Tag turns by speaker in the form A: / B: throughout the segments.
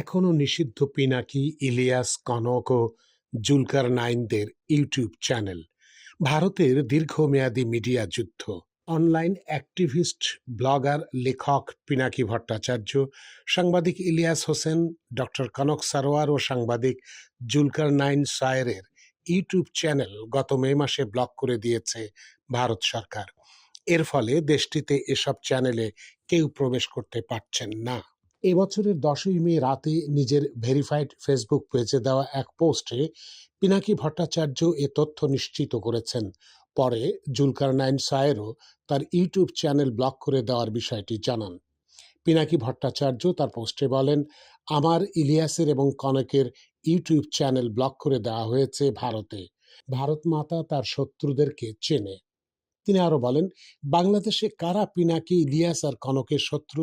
A: এখনও নিষিদ্ধ পিনাকি, ইলিয়াস, কনক ও জুলকার নাইনদের ইউটিউব চ্যানেল। ভারতের দীর্ঘমেয়াদী মিডিয়া যুদ্ধ। অনলাইন অ্যাক্টিভিস্ট, ব্লগার, লেখক পিনাকি ভট্টাচার্য, সাংবাদিক ইলিয়াস হোসেন, ডক্টর কনক সারোয়ার ও সাংবাদিক জুলকার নাইন সায়েরের ইউটিউব চ্যানেল গত মে মাসে ব্লক করে দিয়েছে ভারত সরকার। এর ফলে দেশটিতে এসব চ্যানেলে কেউ প্রবেশ করতে পারছেন না। এবছরের দশই মে রাতে নিজের ভেরিফাইড ফেসবুক পেজে দেওয়া এক পোস্টে পিনাকি ভট্টাচার্য এ তথ্য নিশ্চিত করেছেন। পরে জুলকার নাইন সায়েরও তার ইউটিউব চ্যানেল ব্লক করে দেওয়ার বিষয়টি জানান। পিনাকি ভট্টাচার্য তার পোস্টে বলেন, আমার, ইলিয়াসের এবং কনকের ইউটিউব চ্যানেল ব্লক করে দেওয়া হয়েছে ভারতে। ভারত মাতা তার শত্রুদেরকে চেনে। তিনি আরও বলেন, বাংলাদেশে কারা পিনাকি, ইলিয়াস আর কনকের শত্রু,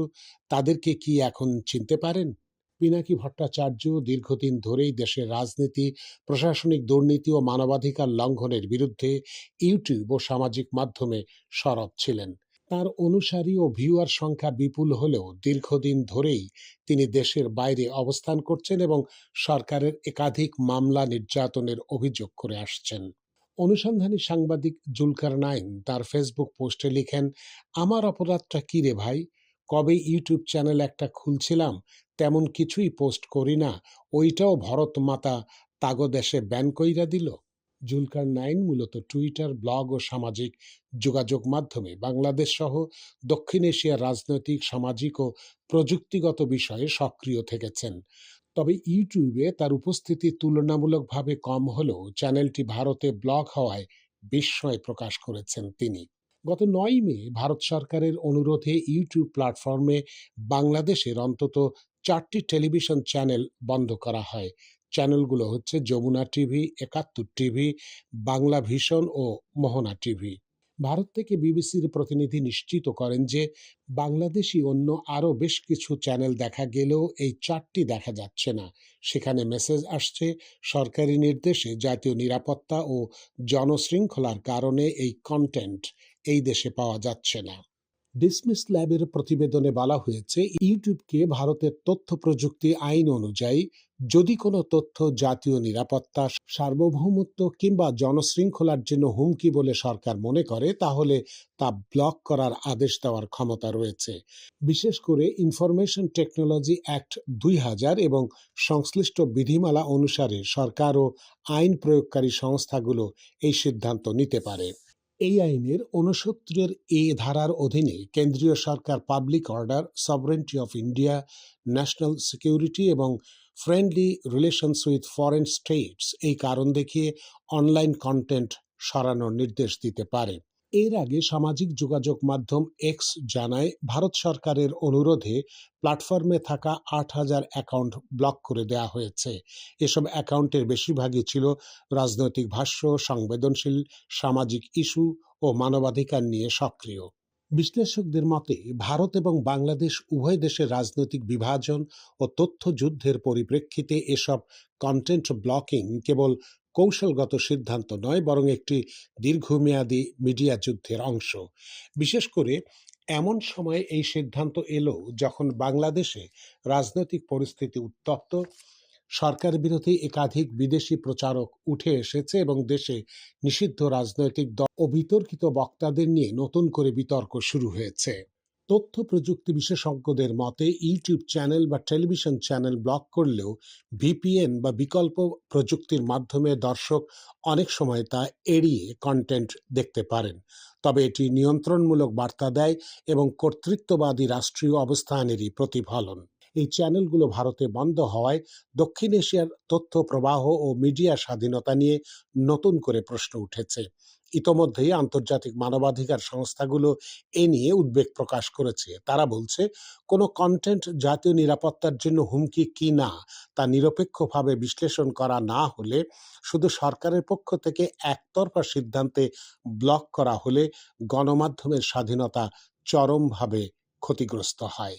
A: তাদেরকে কি এখন চিনতে পারেন? পিনাকি ভট্টাচার্য দীর্ঘদিন ধরেই দেশের রাজনীতি, প্রশাসনিক দুর্নীতি ও মানবাধিকার লঙ্ঘনের বিরুদ্ধে ইউটিউব ও সামাজিক মাধ্যমে সরব ছিলেন। তার অনুসারী ও ভিউয়ার সংখ্যা বিপুল হলেও দীর্ঘদিন ধরেই তিনি দেশের বাইরে অবস্থান করছেন এবং সরকারের একাধিক মামলা নির্যাতনের অভিযোগ করে আসছেন। অনুসন্ধানী সাংবাদিক জুলকার নাইন তার ফেসবুক পোস্টে লিখেন, আমার অপরাধটা কী রে ভাই? কবে ইউটিউব চ্যানেল একটা খুলছিলাম, তেমন কিছুই পোস্ট করি না। ওইটাও ভরত মাতা তাগদেশে ব্যান কইরা দিল। জুলকার নাইন মূলত টুইটার, ব্লগ ও সামাজিক যোগাযোগ মাধ্যমে বাংলাদেশ সহ দক্ষিণ এশিয়ার রাজনৈতিক, সামাজিক ও প্রযুক্তিগত বিষয়ে সক্রিয় থেকেছেন। তবে ইউটিউবে তার উপস্থিতি তুলনামূলকভাবে কম হলেও চ্যানেলটি ভারতে ব্লক হওয়ায় বিস্ময় প্রকাশ করেছেন তিনি। গত নয় মে ভারত সরকারের অনুরোধে ইউটিউব প্ল্যাটফর্মে বাংলাদেশের অন্তত চারটি টেলিভিশন চ্যানেল বন্ধ করা হয়। চ্যানেলগুলো হচ্ছে Jamuna TV, Ekattor TV, Bangla vision ও মোহনা টিভি। ভারত থেকে বিবিসির প্রতিনিধি নিশ্চিত করেন যে, বাংলাদেশি অন্য আরও বেশ কিছু চ্যানেল দেখা গেলেও এই চারটি দেখা যাচ্ছে না। সেখানে মেসেজ আসছে সরকারি নির্দেশে জাতীয় নিরাপত্তা ও জনশৃঙ্খলার কারণে এই কন্টেন্ট এই দেশে পাওয়া যাচ্ছে না। ডিসমিস ল্যাবের প্রতিবেদনে বলা হয়েছে, ইউটিউবকে ভারতের তথ্য প্রযুক্তি আইন অনুযায়ী যদি কোনো তথ্য জাতীয় নিরাপত্তা, সার্বভৌমত্ব কিংবা জনশৃঙ্খলার জন্য হুমকি বলে সরকার মনে করে, তাহলে তা ব্লক করার আদেশ দেওয়ার ক্ষমতা রয়েছে। বিশেষ করে ইনফরমেশন টেকনোলজি অ্যাক্ট দুই হাজার এবং সংশ্লিষ্ট বিধিমালা অনুসারে সরকার ও আইন প্রয়োগকারী সংস্থাগুলো এই সিদ্ধান্ত নিতে পারে। এই আইনের অনুসত্তরের এ ধারার অধীনে কেন্দ্রীয় সরকার public order, sovereignty of India, national security এবং friendly relations with foreign states এই কারণ দেখিয়ে অনলাইন কন্টেন্ট সরানোর নির্দেশ দিতে পারে। এর আগে সামাজিক যোগাযোগ মাধ্যম এক্স জানায়, ভারত সরকারের অনুরোধে প্ল্যাটফর্মে থাকা আট হাজার অ্যাকাউন্ট ব্লক করে দেওয়া হয়েছে। এসব অ্যাকাউন্টের বেশিরভাগই ছিল রাজনৈতিক ভাষ্য, সংবেদনশীল, সামাজিক ইস্যু ও মানবাধিকার নিয়ে সক্রিয়। বিশ্লেষকদের মতে, ভারত এবং বাংলাদেশ উভয় দেশের রাজনৈতিক বিভাজন ও তথ্য যুদ্ধের পরিপ্রেক্ষিতে এসব কন্টেন্ট ব্লকিং কেবল কৌশলগত সিদ্ধান্ত নয়, বরং একটি দীর্ঘমেয়াদী মিডিয়া যুদ্ধের অংশ। বিশেষ করে এমন সময় এই সিদ্ধান্ত এলো যখন বাংলাদেশে রাজনৈতিক পরিস্থিতি উত্তপ্ত, সরকার বিরোধী একাধিক বিদেশি প্রচারক উঠে এসেছে এবং দেশে নিষিদ্ধ রাজনৈতিক দল ও বিতর্কিত বক্তাদের নিয়ে নতুন করে বিতর্ক শুরু হয়েছে। তথ্য প্রযুক্তি বিশেষজ্ঞদের মতে, ইউটিউব চ্যানেল বা টেলিভিশন চ্যানেল ব্লক করলেও ভিপিএন বা বিকল্প প্রযুক্তির মাধ্যমে দর্শক অনেক সময় তা এড়িয়ে কন্টেন্ট দেখতে পারেন। তবে এটি নিয়ন্ত্রণমূলক বার্তা দেয় এবং কর্তৃত্ববাদী রাষ্ট্রীয় অবস্থানেরই প্রতিফলন। এই চ্যানেলগুলো ভারতে বন্ধ হওয়ায় দক্ষিণ এশিয়ার তথ্য প্রবাহ ও মিডিয়া স্বাধীনতা নিয়ে নতুন করে প্রশ্ন উঠেছে। ইতোমধ্যেই আন্তর্জাতিক মানবাধিকার সংস্থাগুলো এ নিয়ে উদ্বেগ প্রকাশ করেছে। তারা বলছে, কোনো কন্টেন্ট জাতীয় নিরাপত্তার জন্য হুমকি কি না তা নিরপেক্ষভাবে বিশ্লেষণ করা না হলে শুধু সরকারের পক্ষ থেকে একতরফা সিদ্ধান্তে ব্লক করা হলে গণমাধ্যমের স্বাধীনতা চরমভাবে ক্ষতিগ্রস্ত হয়।